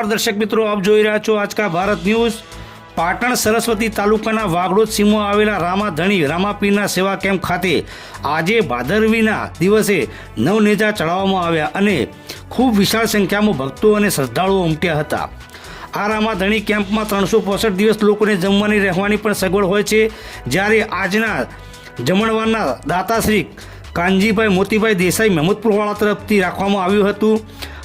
નમસ્કાર દર્શક મિત્રો, આપ જોઈ રહ્યા છો આજકા ભારત ન્યૂઝ. પાટણ સરસ્વતી તાલુકાના વાગડોદ સીમો આવેલા રામાધણી રામાપીરના સેવા કેમ્પ ખાતે આજે ભાદરવીના દિવસે નવનેજા ચડાવવામાં આવ્યા અને ખૂબ વિશાળ સંખ્યામાં ભક્તો અને શ્રદ્ધાળુઓ ઉમટ્યા હતા. આ રામાધણી કેમ્પમાં ત્રણસો પોસઠ દિવસ લોકોને જમવાની રહેવાની પણ સગવડ હોય છે. જ્યારે આજના જમણવારના દાતાશ્રી કાનજીભાઈ મોતીભાઈ દેસાઈ મહેમદપુરવાળા તરફથી રાખવામાં આવ્યું હતું.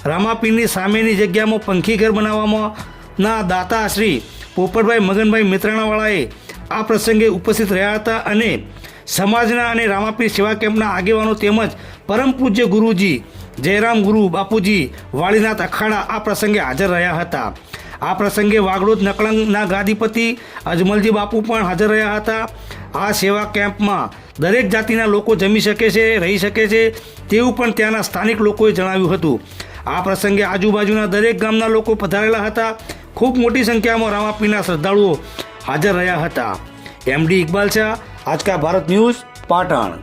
રામાપીરની સામેની જગ્યામાં પંખીઘર બનાવવામાંના દાતા શ્રી પોપટભાઈ મગનભાઈ મિત્રાણાવાળાએ આ પ્રસંગે ઉપસ્થિત રહ્યા હતા અને સમાજના અને રામાપીર સેવા કેમ્પના આગેવાનો તેમજ પરમ પૂજ્ય ગુરુજી જયરામ ગુરુ, બાપુજી, વાળીનાથ અખાડા આ પ્રસંગે હાજર રહ્યા હતા. આ પ્રસંગે વાગડોદ નકળંગના ગાદીપતિ અજમલજી બાપુ પણ હાજર રહ્યા હતા. આ સેવા કેમ્પમાં દરેક જાતિના લોકો જમી શકે છે, રહી શકે છે તેવું પણ ત્યાંના સ્થાનિક લોકોએ જણાવ્યું હતું. આ પ્રસંગે આજુબાજુના દરેક ગામના લોકો પધારેલા હતા. ખૂબ મોટી સંખ્યામાં રામાપીના શ્રદ્ધાળુઓ હાજર રહ્યા હતા. MD Iqbal Shah Aaj Ka Bharat news, Patan.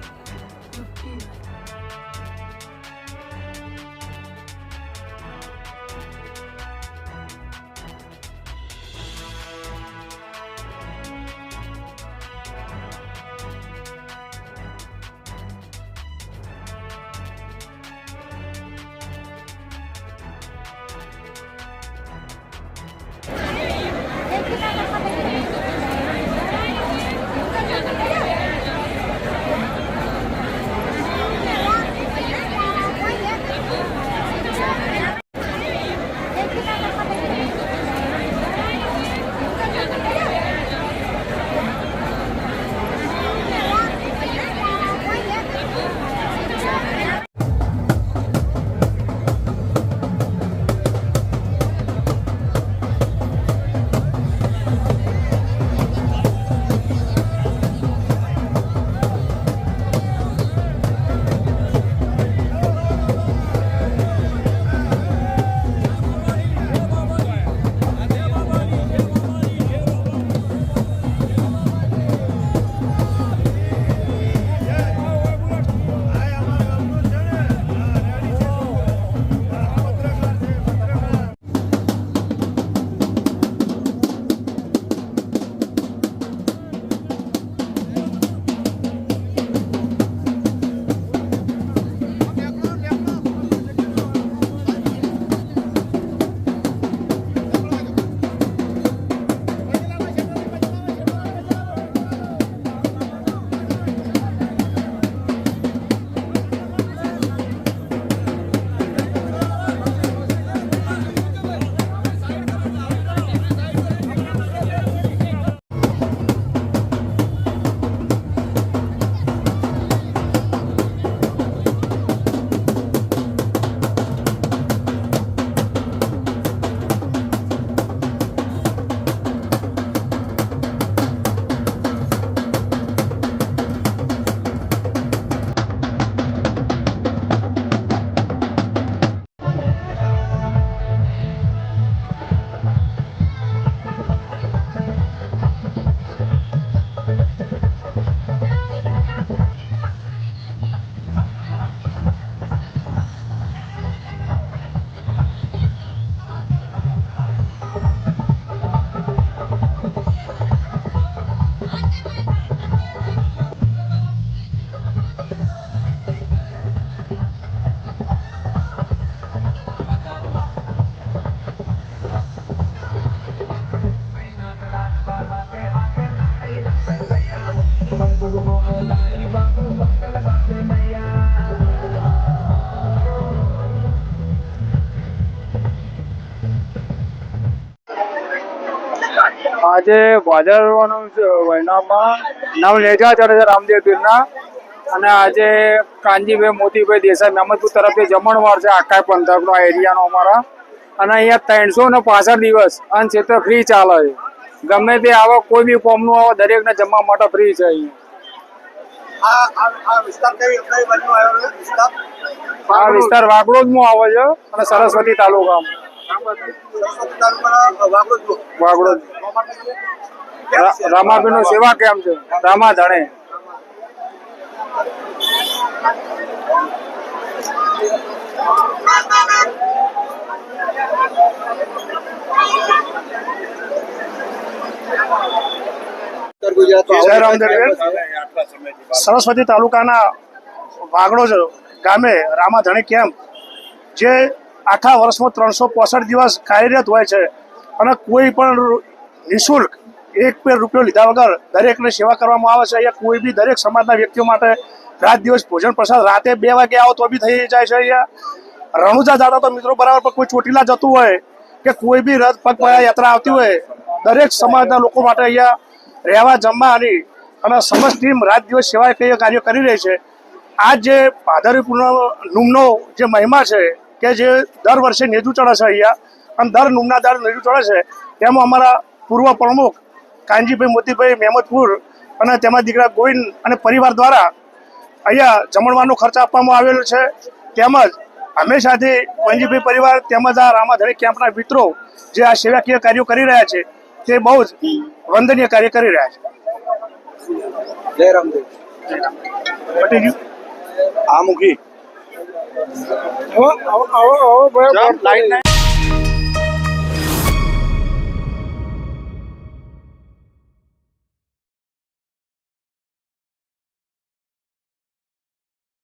આજે ભાદરવાનું મહિનામાં નવ લેજા ચડે છે રામદેવ પીરના. અને આજે કાનજીભાઈ મોતીભાઈ દેસાઈ મેમદપુર તરફથી જમણવાર છે આખા પંથકનો આ એરિયાનો અમારા. અને અહીંયા ત્રણસો ને પાસઠ દિવસ અને ક્ષેત્ર ફ્રી ચાલે છે. ગમે તે આવે કોઈ બી ફોર્મનું આવે દરેકને જમવા માટે ફ્રી છે અહીંયા. આ વિસ્તાર વાગડોદમાં આવે છે અને સરસ્વતી તાલુકામાં. સરસ્વતી વાગડોદ. છે? રામાપીરનો સેવા કેમ છે રામા ધણે. સરસ્વતી તાલુકાના વાગડોજ ગામે રામાધણી કેમ્પ જે આખા વર્ષમાં ત્રણસો પોસઠ દિવસ કાર્યરત હોય છે અને કોઈ પણ નિઃશુલ્ક એક પેર રૂપિયો લીધા વગર દરેકને સેવા કરવામાં આવે છે. અહીંયા કોઈ બી દરેક સમાજના વ્યક્તિઓ માટે રાત દિવસ ભોજન પ્રસાદ રાતે બે વાગે આવો તો બી થઈ જાય છે અહીંયા. રણુજા જતા તો મિત્રો બરાબર પણ કોઈ ચોટીલા જતું હોય કે કોઈ બી રથ પગપાળા યાત્રા આવતી હોય, દરેક સમાજના લોકો માટે અહીંયા રહેવા જમવાની અને સમસ્ત ટીમ રાત દિવસ સેવા કઈ કાર્ય કરી રહી છે. આ જે ભાદરવી નુમનો જે મહિમા છે કે જે દર વર્ષે નેજુ ચડે છે અહીંયા અને દર નુમના દર નેજુ ચડે છે, તેમાં અમારા પૂર્વ પ્રમુખ કાનજીભાઈ મોતીભાઈ મહેમદપુર અને તેમાં દીકરા ગોવિંદ અને પરિવાર દ્વારા અહીંયા જમણવાનો ખર્ચ આપવામાં આવેલો છે તેમજ હંમેશાથી વંજીભાઈ પરિવાર તેમજ આ રામાધણી કેમ્પના મિત્રો જે આ સેવાકીય કાર્યો કરી રહ્યા છે તે બહુ જ વંદનીય કાર્ય કરી રહ્યા છે આ લાઈટ